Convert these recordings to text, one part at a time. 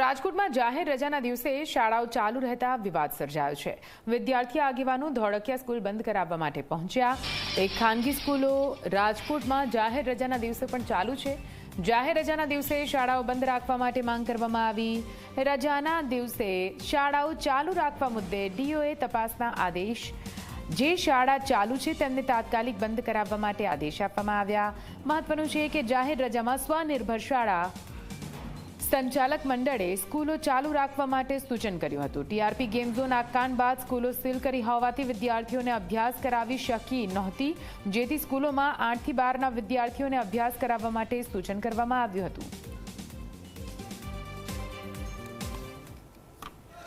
રાજકોટમાં જાહેર રજાના દિવસે શાળાઓ ચાલુ રહેતા વિવાદ સર્જાયો છે. વિદ્યાર્થી આગેવાનો ધોળકિયા સ્કૂલ બંધ કરાવવા માટે પહોંચ્યા. એક ખાનગી સ્કૂલો રાજકોટમાં જાહેર રજાના દિવસે પણ ચાલુ છે. જાહેર રજાના દિવસે શાળાઓ બંધ રાખવા માટે માંગ કરવામાં આવી. રજાના દિવસે શાળાઓ ચાલુ રાખવા મુદ્દે ડીઓએ તપાસના આદેશ. જે શાળા ચાલુ છે તેમને તાત્કાલિક બંધ કરાવવા માટે આદેશ આપવામાં આવ્યા. મહત્વનું છે કે જાહેર રજામાં સ્વનિર્ભર શાળા સંચાલક મંડળે સ્કૂલો ચાલુ રાખવા માટે સૂચન કર્યું હતું. ટીઆરપી ગેમ ઝોન આકાન બાદ સ્કૂલો સીલ કરી હોવાથી વિદ્યાર્થીઓને અભ્યાસ કરાવી શકી નહોતી, જેથી સ્કૂલોમાં આઠથી બારના વિદ્યાર્થીઓને અભ્યાસ કરાવવા માટે સૂચન કરવામાં આવ્યું હતું.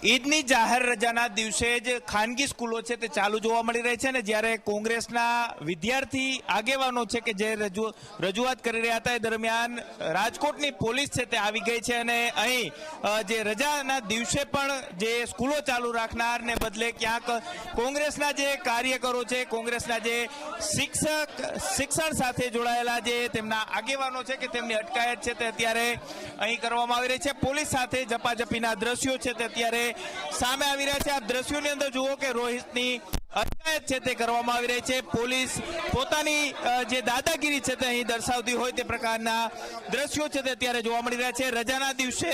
ઈદની જાહેર રજાના દિવસે જ ખાનગી સ્કૂલો છે તે ચાલુ જોવા મળી રહી છે ને જ્યારે કોંગ્રેસના વિદ્યાર્થી આગેવાનો છે કે જે રજૂ, રજૂઆત કરી રહ્યા હતા એ દરમિયાન રાજકોટની પોલીસ છે તે આવી ગઈ છે અને અહીં જે રજાના દિવસે પણ જે સ્કૂલો ચાલુ રાખનારને બદલે ક્યાંક કોંગ્રેસના જે કાર્યકરો છે, કોંગ્રેસના જે શિક્ષક, શિક્ષણ સાથે જોડાયેલા જે તેમના આગેવાનો છે કે તેમની અટકાયત છે તે અત્યારે અહીં કરવામાં આવી રહી છે. પોલીસ સાથે જપાજપીના દ્રશ્યો છે તે અત્યારે સામે આવી રહ્યા છે. આ દ્રશ્યોની અંદર જુઓ કે રોહિતની અટકાયત છે તે કરવામાં આવી રહી છે. પોલીસ પોતાની જે દાદાગીરી છે તે અહીં દર્શાવતી હોય તે પ્રકારના દ્રશ્યો છે તે અત્યારે જોવા મળી રહ્યા છે. રજાના દિવસે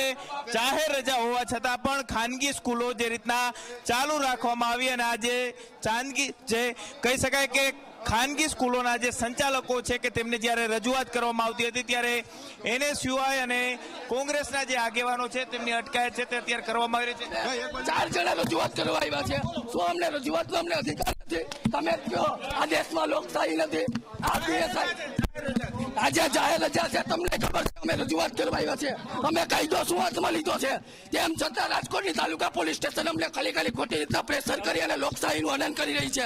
જાહેર રજા હોવા છતાં પણ ખાનગી સ્કૂલો જે રીતના ચાલુ રાખવામાં આવી અને આજે ચાંદગી જે કહી શકાય કે ખાનગી સ્કૂલોના જે સંચાલકો છે કે તેમને જ્યારે રજૂઆત કરવામાં આવતી હતી ત્યારે એનએસયુઆઈ અને કોંગ્રેસના જે આગેવાનો છે તેમની અટકાયત છે તે અત્યારે કરવામાં આવી રહી છે. ચાર જણા રજૂઆત કરવા આવ્યા છે. શું અમને રજૂઆતનો અમને અધિકાર નથી? તમે કહો આ દેશમાં લોકશાહી નથી. આ દેશ આજે જાહેર રજા છે, તમને ખબર છે, અમે રજૂઆત કરવા છે. અમે કાયદો શું હાથમાં લીધો છે. તેમ છતાં રાજકોટની તાલુકા પોલીસ સ્ટેશન અમને ખાલી ખાલી ખોટી રીતના પ્રેશર કરી અને લોકશાહીનું હનન કરી રહી છે.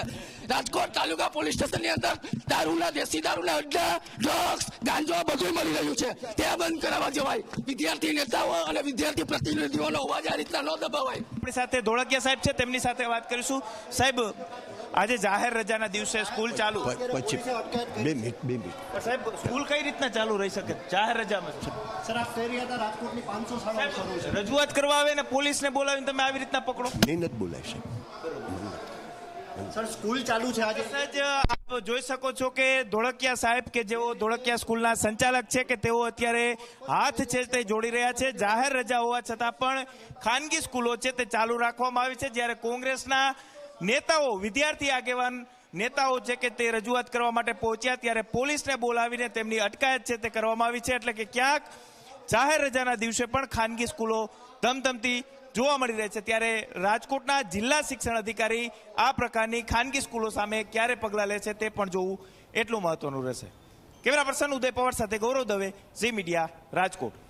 રાજકોટ તાલુકા પોલીસ સ્ટેશનની અંદર દારૂના, દેશી દારૂના અડ્ડા ડ્રગ્સ ગાંજો બધું મળી રહ્યું છે. તે બંધ કરાવવા જવાય. વિદ્યાર્થી નેતાઓ અને વિદ્યાર્થી પ્રતિનિધિઓનો અવાજ આ રીતના ન દબાવાય. આપણી સાથે ધોળકિયા સાહેબ છે, તેમની સાથે વાત કરીશું. સાહેબ આજે જાહેર રજાના દિવસે સ્કૂલ ચાલુ. પછી બે મિનિટ બે મિનિટ. સાહેબ સ્કૂલ કઈ રીતના ચાલુ રહી શકે? જાહેર રજામાં સર આપ કહી રહ્યા હતા રાજકોટની પાંચસો શાળાઓ શરૂ છે. રજૂઆત કરવા આવે ને પોલીસને બોલાવીને તમે આવી રીતના પકડો. નહીં નથી બોલાય સાહેબ. સર સ્કૂલ ચાલુ છે આજે. આપ જોઈ શકો છો કે ધોળકિયા સાહેબ કે જેઓ ધોળકિયા સ્કૂલના સંચાલક છે કે તેઓ અત્યારે હાથ છે તે જોડી રહ્યા છે. જાહેર રજા હોવા છતાં પણ ખાનગી સ્કૂલો છે તે ચાલુ રાખવામાં આવી છે. જ્યારે કોંગ્રેસના નેતાઓ, વિદ્યાર્થી આગેવાન, નેતાઓ છે કે તે રજૂઆત કરવા માટે પહોંચ્યા ત્યારે પોલીસને બોલાવીને તેમની અટકાયત છે તે કરવામાં આવી છે. એટલે કે ક્યાંક જાહેર રજાના દિવસે પણ ખાનગી સ્કૂલો ધમધમતી જોવા મળી રહે છે. ત્યારે રાજકોટના જિલ્લા શિક્ષણ અધિકારી આ પ્રકારની ખાનગી સ્કૂલો સામે ક્યારે પગલાં લે છે તે પણ જોવું એટલું મહત્વનું રહેશે. કેમેરા પર્સન ઉદય પવાર સાથે ગૌરવ દવે, ઝી મીડિયા રાજકોટ.